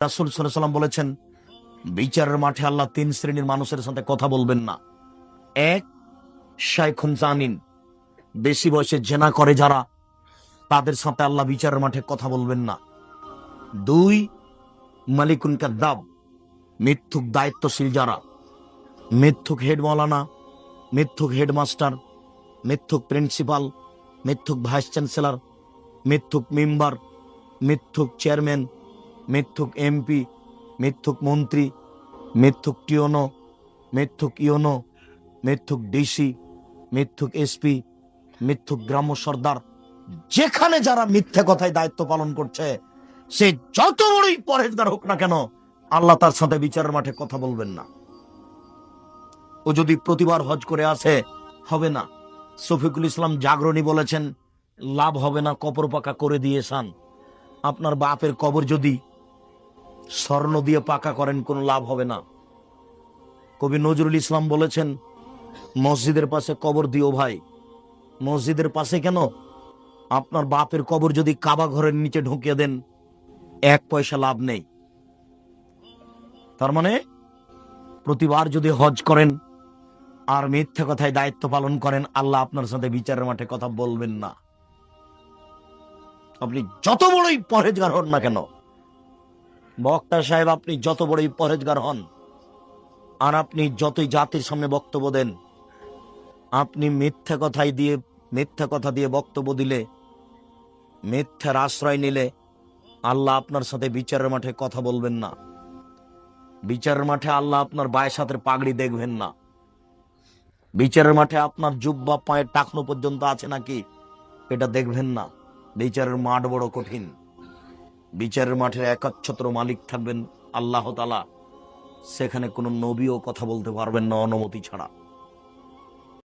রাসুল সাল্লাম বলেছেন, বিচারের মাঠে আল্লাহ তিন শ্রেণির মানুষের সাথে কথা বলবেন না। এক, শাইখুন জানিন বেশি বয়সে জেনা করে যারা, তাদের সাথে আল্লাহ বিচারের মাঠে কথা বলবেন না। দুই, মালিকুন কাদ্দাব। মিথ্যুক দায়িত্বশীল যারা, মিথ্যুক হেড মৌলানা মিথ্যুক হেডমাস্টার, মিথ্যুক প্রিন্সিপাল, মিথ্যুক ভাইস চ্যান্সেলর, মিথ্যুক মেম্বার, মিথ্যুক চেয়ারম্যান মিথ্যুক এমপি মিথ্যুক মন্ত্রী মিথ্যুক টিওনো মিথ্যুক ইওনো মিথ্যুক ডিসি মিথ্যুক এসপি মিথ্যুক গ্রাম্য সর্দার। যেখানে যারা মিথ্যে কথায় দায়িত্ব পালন করছে, সে যত বড়ই পরেজগার হোক না কেন, আল্লাহ তার সাথে বিচারের মাঠে কথা বলবেন না। ও যদি প্রতিবার হজ করে আসে, হবে না। শফিকুল ইসলাম জাগরণী বলেছেন, লাভ হবে না কপর পাকা করে দিয়ে সান আপনার বাপের কবর যদি স্বর্ণ দিয়ে পাকা করেন, কোনো লাভ হবে না। কবি নজরুল ইসলাম বলেছেন, মসজিদের পাশে কবর দিও ভাই। মসজিদের পাশে কেন? আপনার বাপের কবর যদি কাবা ঘরের নিচে ঢুকিয়ে দেন, এক পয়সা লাভ নেই। তার মানে প্রতিবার যদি হজ করেন আর মিথ্যা কথায় দায়িত্ব পালন করেন, আল্লাহ আপনার সাথে বিচারের মাঠে কথা বলবেন না। আপনি যত বড়ই পরেজগার হন না কেন বক্তা সাহেব, আপনি যত বড়ই পরেজগার হন, আর আপনি যতই জাতির সামনে বক্তব্য দেন, আপনি মিথ্যা কথাই দিয়ে, মিথ্যা কথা দিয়ে বক্তব্য দিলে, মিথ্যার আশ্রয় নিলে আল্লাহ আপনার সাথে বিচারের মাঠে কথা বলবেন না। বিচারের মাঠে আল্লাহ আপনার বায়ের সাথে পাগড়ি দেখবেন না। বিচারের মাঠে আপনার জুব্বা, পায়ের টাকনো পর্যন্ত আছে নাকি, এটা দেখবেন না। বিচারের মাঠ বড় কঠিন। বিচারের মাঠের একাচ্ছত্র মালিক থাকবেন আল্লাহ তালা সেখানে কোনো নবীও কথা বলতে পারবেন না অনুমতি ছাড়া।